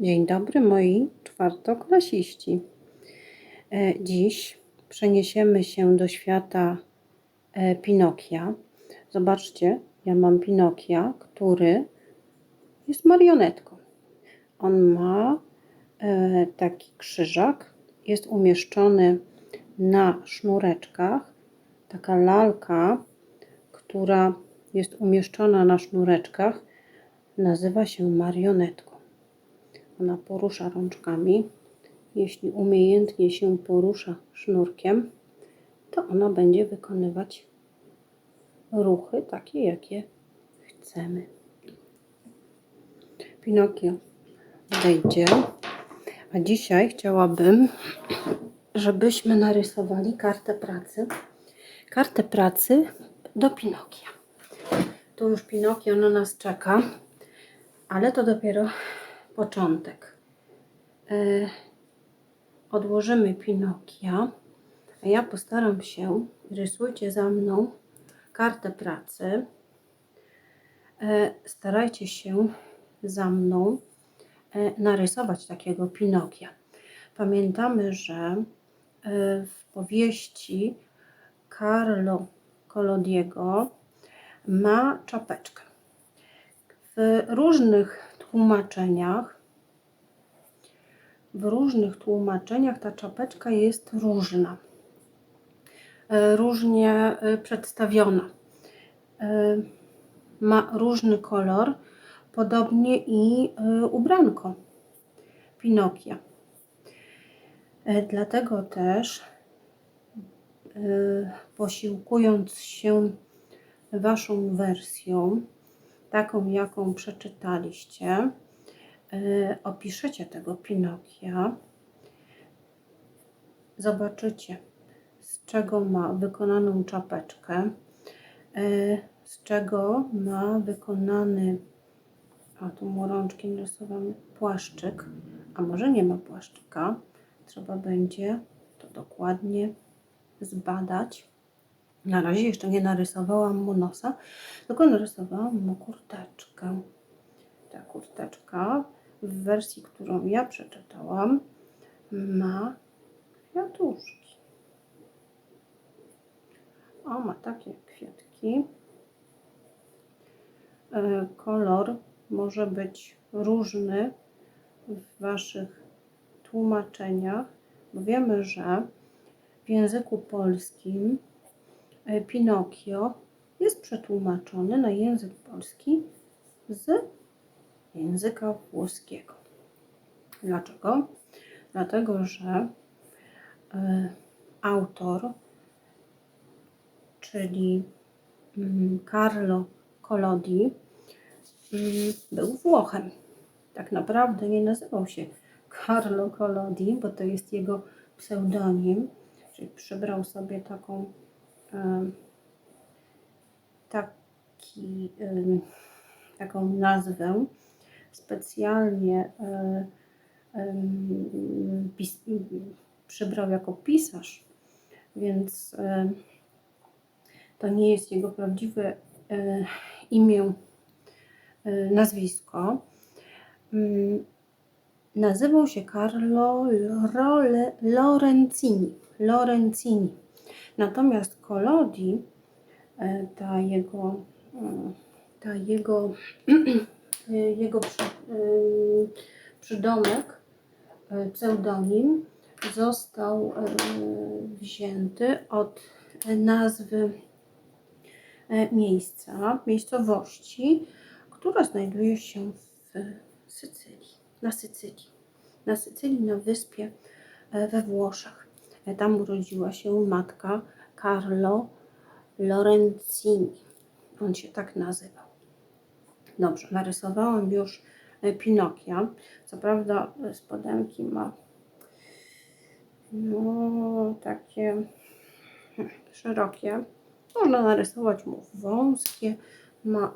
Dzień dobry moi czwartoklasiści. E, Dziś przeniesiemy się do świata e, Pinokia. Zobaczcie, ja mam Pinokia, który jest marionetką. On ma e, taki krzyżak, jest umieszczony na sznureczkach. Taka lalka, która jest umieszczona na sznureczkach, nazywa się marionetką. Ona porusza rączkami. Jeśli umiejętnie się porusza sznurkiem, to ona będzie wykonywać ruchy takie, jakie chcemy. Pinokio wejdzie. A dzisiaj chciałabym, żebyśmy narysowali kartę pracy. Kartę pracy do Pinokia. Tu już Pinokio na nas czeka, ale to dopiero początek. E, odłożymy Pinokia, a ja postaram się, rysujcie za mną kartę pracy. E, starajcie się za mną e, narysować takiego Pinokia. Pamiętamy, że w powieści Carlo Collodiego ma czapeczkę. W różnych tłumaczeniach, w różnych tłumaczeniach ta czapeczka jest różna, e, różnie e, przedstawiona. E, Ma różny kolor, podobnie i ubranko Pinokia. Dlatego też posiłkując się Waszą wersją, taką jaką przeczytaliście, yy, opiszecie tego Pinokia, zobaczycie z czego ma wykonaną czapeczkę, yy, z czego ma wykonany, a tu mu rączki narysowany, płaszczyk, a może nie ma płaszczyka, trzeba będzie to dokładnie zbadać. Na razie jeszcze nie narysowałam mu nosa, tylko narysowałam mu kurteczkę. Ta kurteczka w wersji, którą ja przeczytałam, ma kwiatuszki. O, ma takie kwiatki. E, kolor może być różny w Waszych tłumaczeniach, bo wiemy, że w języku polskim Pinokio jest przetłumaczony na język polski z języka włoskiego. Dlaczego? Dlatego, że y, autor, czyli y, Carlo Collodi, y, był Włochem. Tak naprawdę nie nazywał się Carlo Collodi, bo to jest jego pseudonim, czyli przybrał sobie taką taki, taką nazwę specjalnie przybrał jako pisarz, więc to nie jest jego prawdziwe e, imię, e, nazwisko. Nazywał się Carlo Lorenzini. Lorenzini. Natomiast Kolodi, e, ta jego, e, ta jego, e, jego przy, przydomek, pseudonim został wzięty od nazwy miejsca, miejscowości, która znajduje się w Sycylii, na Sycylii, na Sycylii, na wyspie we Włoszech. Tam urodziła się matka Carlo Lorenzini. On się tak nazywał. Dobrze, narysowałam już e, Pinokia. Co prawda e, spodenki ma no takie hmm, szerokie. Można narysować mu wąskie, ma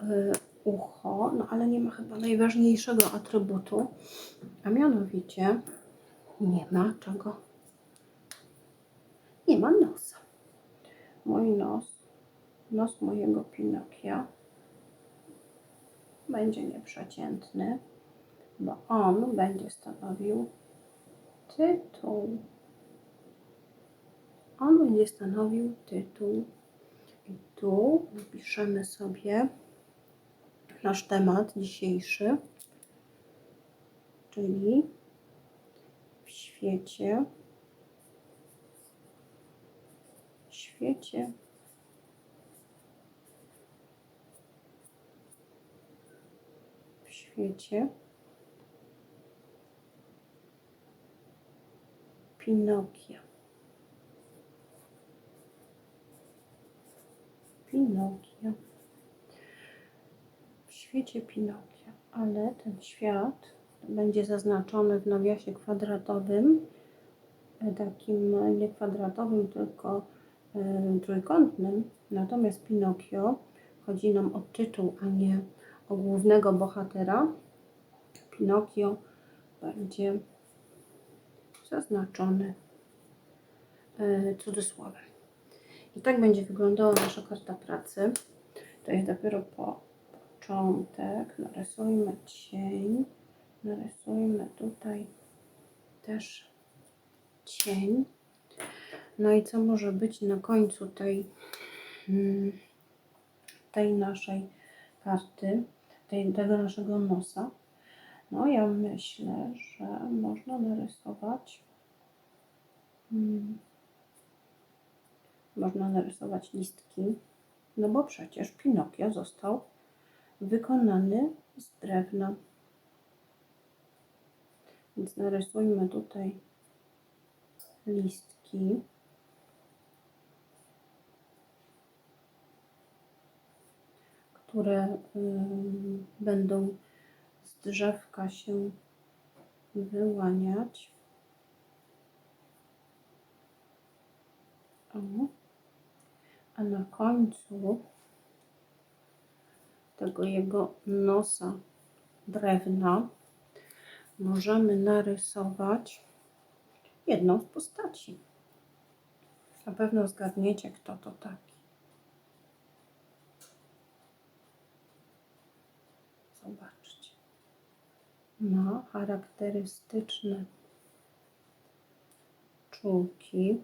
y, ucho, no ale nie ma chyba najważniejszego atrybutu, a mianowicie nie ma czego nie ma nosa. Mój nos, nos mojego Pinokia będzie nieprzeciętny, bo on będzie stanowił tytuł. On będzie stanowił tytuł. I tu napiszemy sobie nasz temat dzisiejszy, czyli w świecie, w świecie w świecie Pinokia. Pinokia. W świecie Pinokia, ale ten świat będzie zaznaczony w nawiasie kwadratowym, e, takim nie kwadratowym, tylko trójkątnym. Natomiast Pinokio chodzi nam o tytuł, a nie o głównego bohatera. Pinokio będzie zaznaczony cudzysłowem. I tak będzie wyglądała nasza karta pracy. To jest dopiero po początek. Narysujmy cień. Narysujmy tutaj też cień. No i co może być na końcu tej, mm, tej naszej karty, tej, tego naszego nosa? No ja myślę, że można narysować hmm, można narysować listki, no bo przecież Pinokio został wykonany z drewna. Więc narysujmy tutaj listki. Które y, będą z drzewka się wyłaniać. A na końcu tego jego nosa drewna możemy narysować jedną z postaci. Na pewno zgadniecie, kto to taki. Zobaczcie. Ma charakterystyczne czułki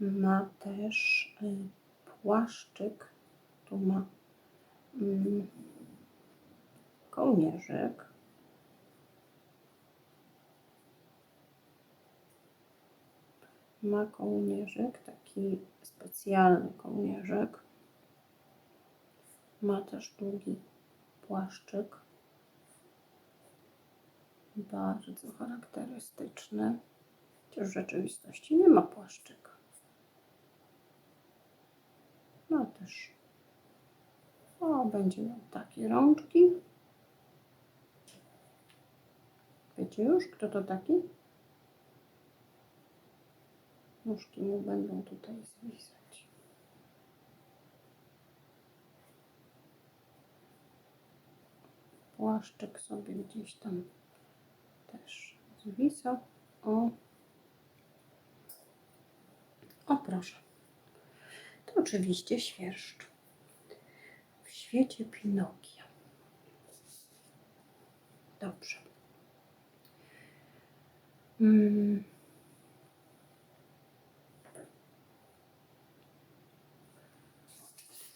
ma też y, płaszczyk, tu ma mm, kołnierzyk. Ma kołnierzyk, taki specjalny kołnierzyk. Ma też długi płaszczyk, bardzo charakterystyczny. Chociaż w rzeczywistości nie ma płaszczyka. No też. O, będzie miał takie rączki. Wiecie już, kto to taki? Nóżki mu będą tutaj zwisać. Płaszczyk sobie gdzieś tam też zwisał. O, o proszę to oczywiście świerszcz. W świecie Pinokia. Dobrze. Hmm.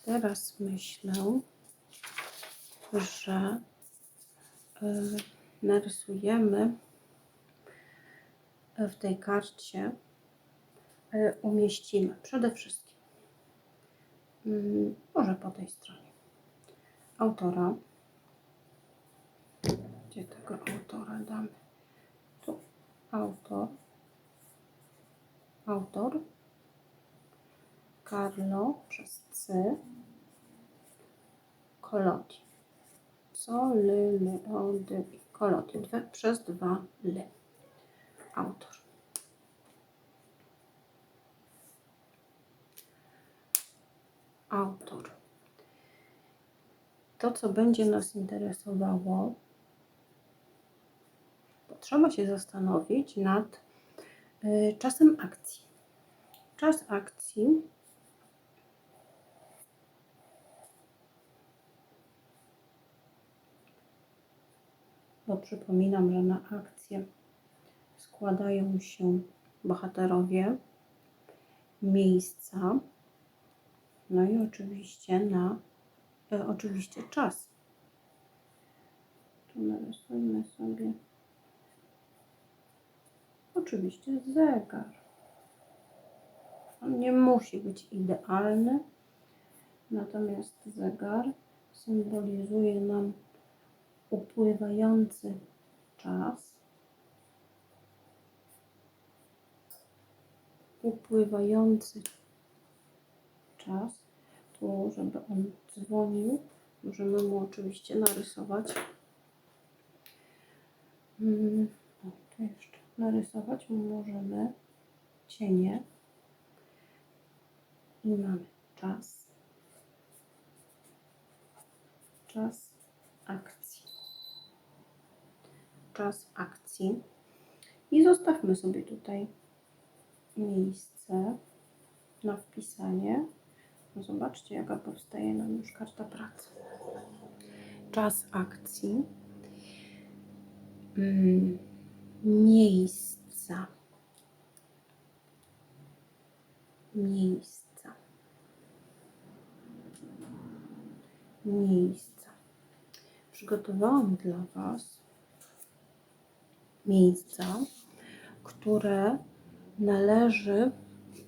Teraz myślę, że narysujemy w tej karcie, y, umieścimy przede wszystkim Mm, może po tej stronie. Autora. Gdzie tego autora damy? Tu. Autor. Autor. Carlo przez C. Co, ly, ly, o, dy, koloti. Dwa, przez dwa ly. Autor. autor. To, co będzie nas interesowało, trzeba się zastanowić nad y, czasem akcji. Czas akcji bo przypominam, że na akcję składają się bohaterowie, miejsca, no i oczywiście na e, oczywiście czas. Tu narysujmy sobie oczywiście zegar. On nie musi być idealny, natomiast zegar symbolizuje nam upływający czas, upływający czas. Tu, żeby on dzwonił, możemy mu oczywiście narysować. Mm, o, tu jeszcze narysować możemy cienie i mamy czas. Czas akcji. Czas akcji. I zostawmy sobie tutaj miejsce na wpisanie. No zobaczcie, jaka powstaje nam już karta pracy. Czas akcji. Mm, miejsca. Miejsca. Miejsca. Przygotowałam dla Was miejsca, które należy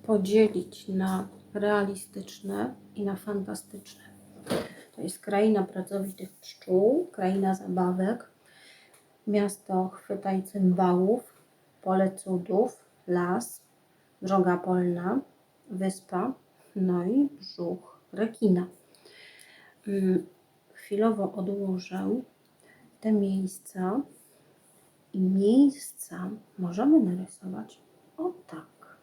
podzielić na realistyczne i na fantastyczne. To jest kraina pracowitych pszczół, kraina zabawek, miasto chwytaj cymbałów, pole cudów, las, droga polna, wyspa, no i brzuch rekina. Mm, Chwilowo odłożę te miejsca i miejsca możemy narysować o tak.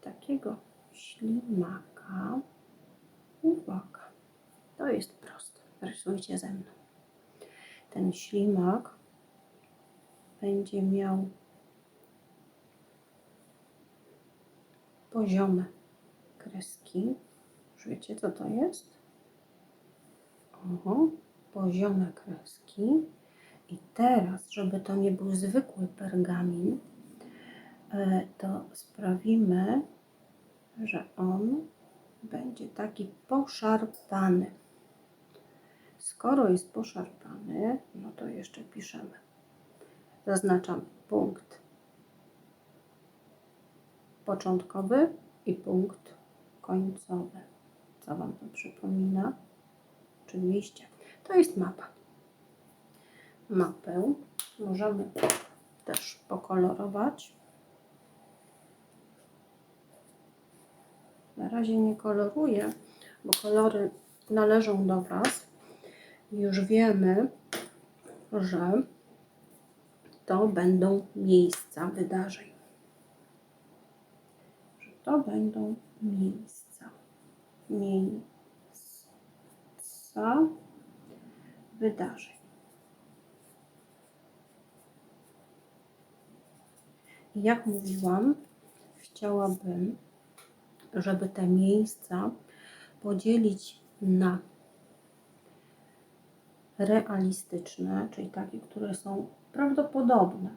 Takiego ślimaka. Uwaga, to jest proste. Rysujcie ze mną. Ten ślimak będzie miał poziome kreski. Już wiecie, co to jest? Oho, poziome kreski. I teraz, żeby to nie był zwykły pergamin, e, to sprawimy, że on będzie taki poszarpany. Skoro jest poszarpany, no to jeszcze piszemy. Zaznaczam punkt początkowy i punkt końcowy. Co Wam to przypomina? Oczywiście, to jest mapa. Mapę możemy też pokolorować. Na razie nie koloruję, bo kolory należą do Was. Już wiemy, że to będą miejsca wydarzeń. Że to będą miejsca. Miejsca wydarzeń. Jak mówiłam, chciałabym, żeby te miejsca podzielić na realistyczne, czyli takie, które są prawdopodobne,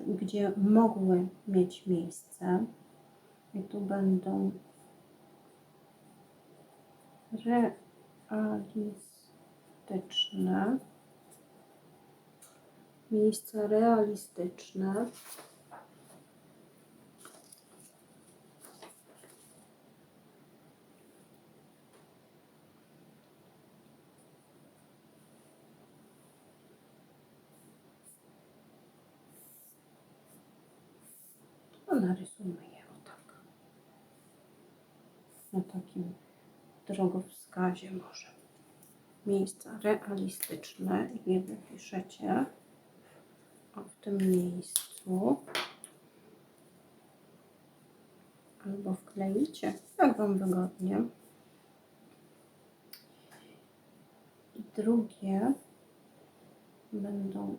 gdzie mogły mieć miejsce. I tu będą realistyczne, miejsca realistyczne. No narysujmy je o tak. Na takim drogowskazie może. Miejsca realistyczne i je wypiszecie w tym miejscu. Albo wkleicie, jak Wam wygodnie. I drugie będą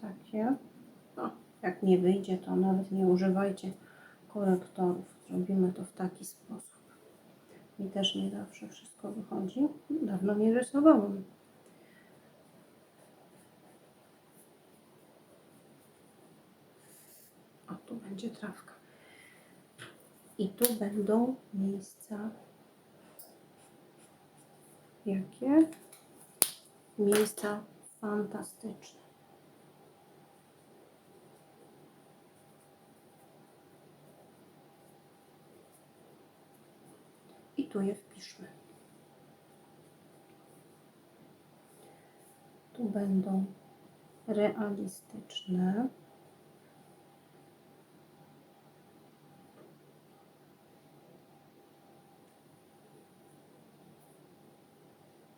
takie. Jak nie wyjdzie, to nawet nie używajcie korektorów. Zrobimy to w taki sposób. Mi też nie zawsze wszystko wychodzi. Dawno nie rysowałam. O, tu będzie trawka. I tu będą miejsca. Jakie? Miejsca fantastyczne. Tu je wpiszmy. Tu będą realistyczne.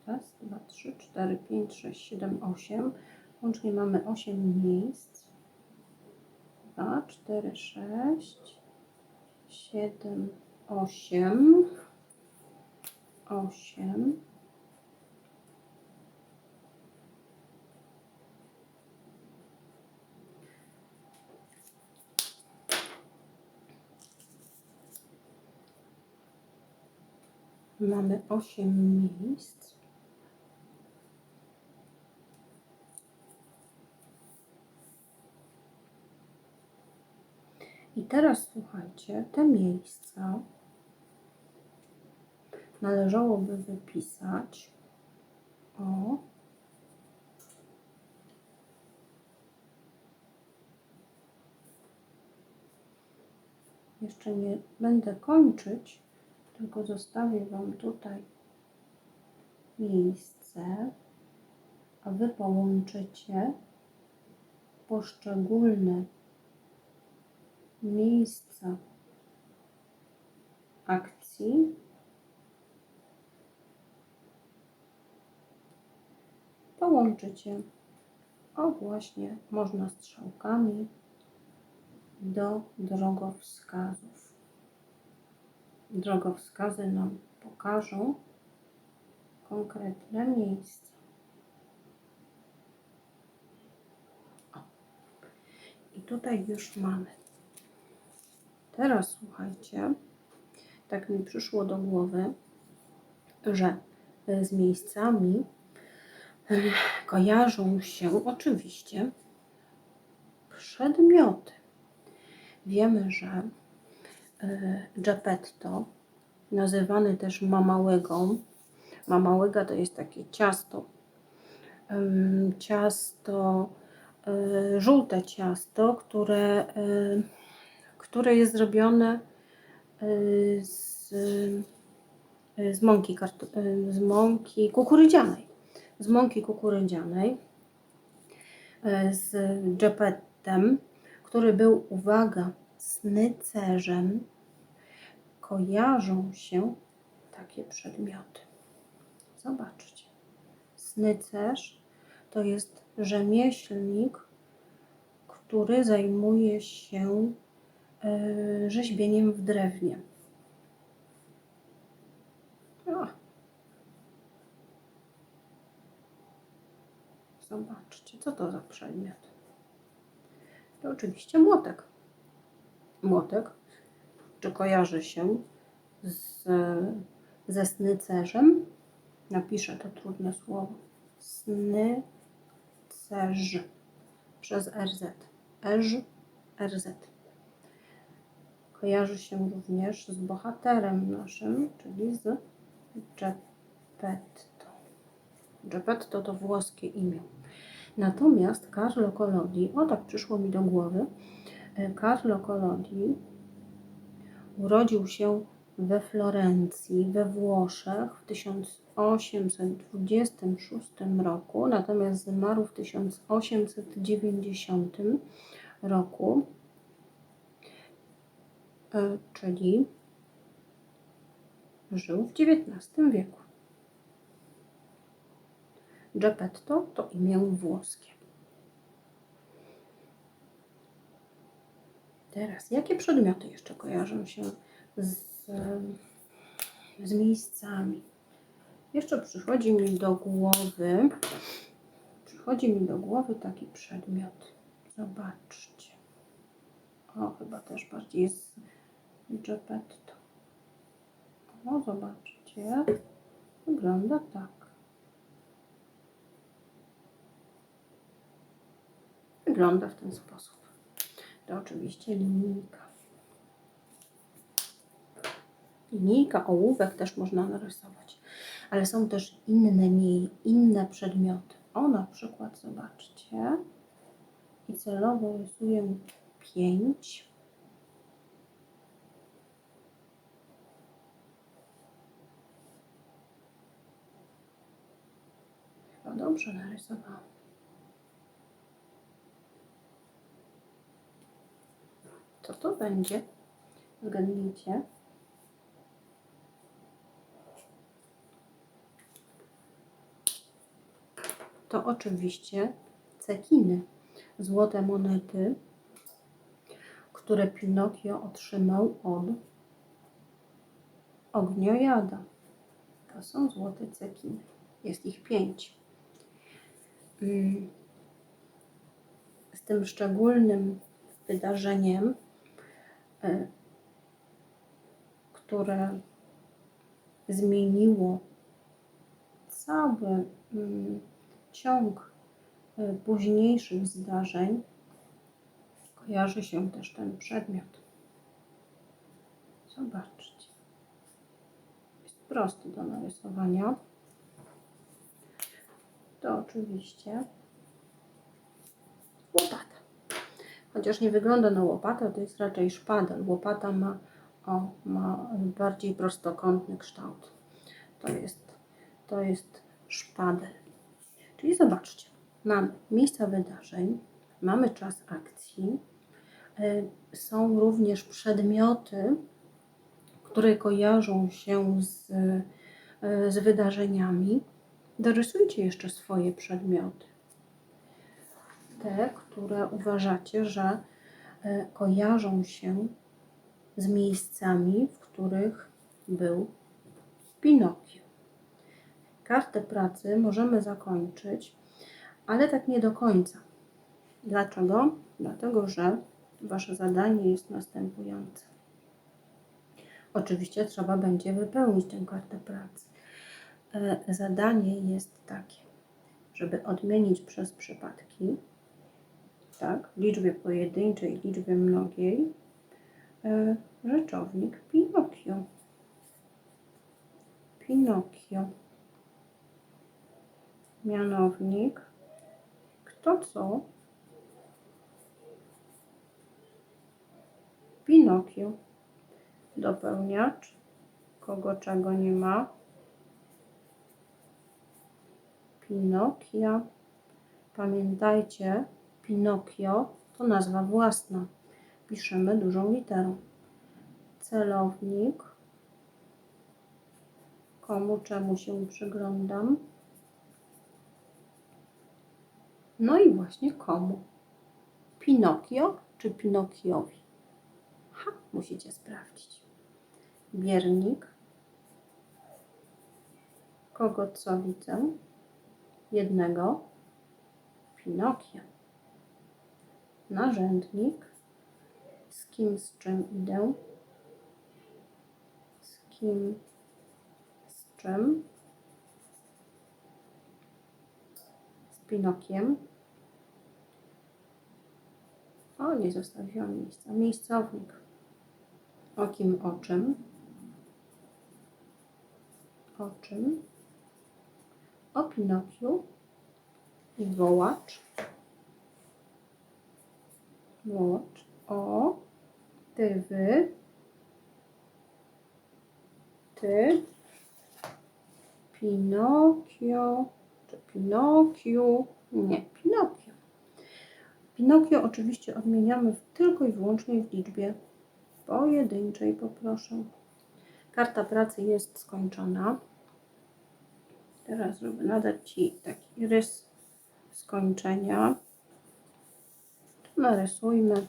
Raz, dwa, trzy, cztery, pięć, sześć, siedem, osiem. Łącznie mamy osiem miejsc. Dwa, cztery, sześć, siedem, osiem. Osiem. Mamy osiem miejsc. I teraz słuchajcie, te miejsca należałoby wypisać o jeszcze nie będę kończyć, tylko zostawię Wam tutaj miejsce, a Wy połączycie poszczególne miejsca akcji połączycie o właśnie można strzałkami do drogowskazów. Drogowskazy nam pokażą konkretne miejsca. I tutaj już mamy. Teraz słuchajcie, tak mi przyszło do głowy, że z miejscami kojarzą się oczywiście przedmioty. Wiemy, że e, Geppetto, nazywany też mamałegą, mamałega to jest takie ciasto, ciasto, e, żółte ciasto, które, e, które jest zrobione z, z, mąki, z mąki kukurydzianej z mąki kukurydzianej e, z Geppettem, który był, uwaga, snycerzem, kojarzą się takie przedmioty. Zobaczcie. Snycerz to jest rzemieślnik, który zajmuje się e, rzeźbieniem w drewnie. O, Zobaczcie, co to za przedmiot. To oczywiście młotek. Młotek, czy kojarzy się z, ze snycerzem? Napiszę to trudne słowo. Snycerz przez RZ. Eż, RZ. Kojarzy się również z bohaterem naszym, czyli z Geppetto. Geppetto to włoskie imię. Natomiast Carlo Collodi, o tak przyszło mi do głowy, e, Carlo Collodi urodził się we Florencji, we Włoszech w 1826 roku, natomiast zmarł w 1890 roku, e, czyli żył w XIX wieku. Geppetto to imię włoskie. Teraz, jakie przedmioty jeszcze kojarzą się z, z miejscami? Jeszcze przychodzi mi do głowy, przychodzi mi do głowy taki przedmiot. Zobaczcie. O, chyba też bardziej z Geppetto. O. Zobaczcie. Wygląda tak. Wygląda w ten sposób. To oczywiście linijka. Linijka, ołówek też można narysować, ale są też inne, inne przedmioty. O, na przykład, zobaczcie, i celowo rysuję pięć. Chyba dobrze narysowałam. Co to będzie? Zgadnijcie. To oczywiście cekiny, złote monety, które Pinokio otrzymał od ogniojada. To są złote cekiny. Jest ich pięć. Mm. Z tym szczególnym wydarzeniem, które zmieniło cały mm, ciąg e, późniejszych zdarzeń, kojarzy się też ten przedmiot. Zobaczcie. Jest prosty do narysowania. To oczywiście łopata. Chociaż nie wygląda na łopatę, to jest raczej szpadel. Łopata ma, o, ma bardziej prostokątny kształt. To jest, to jest szpadel. Czyli zobaczcie, mamy miejsca wydarzeń, mamy czas akcji, y, są również przedmioty, które kojarzą się z, y, z wydarzeniami. Dorysujcie jeszcze swoje przedmioty. Te, które uważacie, że y, kojarzą się z miejscami, w których był Pinokio. Kartę pracy możemy zakończyć, ale tak nie do końca. Dlaczego? Dlatego, że Wasze zadanie jest następujące. Oczywiście trzeba będzie wypełnić tę kartę pracy. E, zadanie jest takie, żeby odmienić przez przypadki, tak, w liczbie pojedynczej, liczbie mnogiej, e, rzeczownik Pinokio. Pinokio. Mianownik, kto co, Pinokio, dopełniacz, kogo czego nie ma, Pinokia. Pamiętajcie, Pinokio to nazwa własna. Piszemy dużą literą. Celownik. Komu czemu się przyglądam? No i właśnie komu? Pinokio czy Pinokiowi? Ha, musicie sprawdzić. Biernik. Kogo co widzę? Jednego. Pinokia. Narzędnik. Z kim, z czym idę? Z kim, z czym? Z Pinokiem. O, nie zostawiłam miejsca. Miejscownik. O kim, o czym? O czym? O Pinokiu. I wołacz. Wołacz. O. Ty, wy. Ty. Pinokio. Czy Pinokiu? Nie, Pinokio. Pinokio oczywiście odmieniamy tylko i wyłącznie w liczbie pojedynczej, poproszę. Karta pracy jest skończona. Teraz żeby nadać Ci taki rys skończenia. Narysujmy.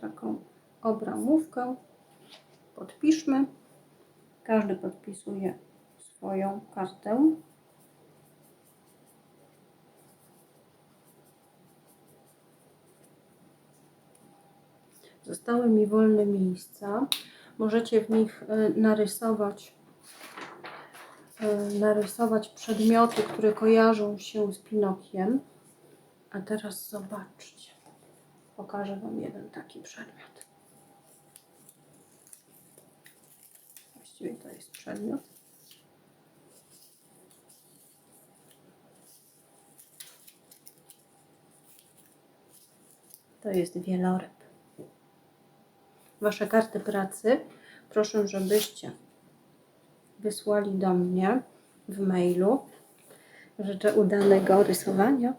Taką obramówkę. Podpiszmy. Każdy podpisuje swoją kartę. Zostały mi wolne miejsca. Możecie w nich e, narysować narysować przedmioty, które kojarzą się z Pinokiem. A teraz zobaczcie. Pokażę Wam jeden taki przedmiot. Właściwie to jest przedmiot. To jest wieloryb. Wasze karty pracy proszę, żebyście wysłali do mnie w mailu. Życzę udanego rysowania.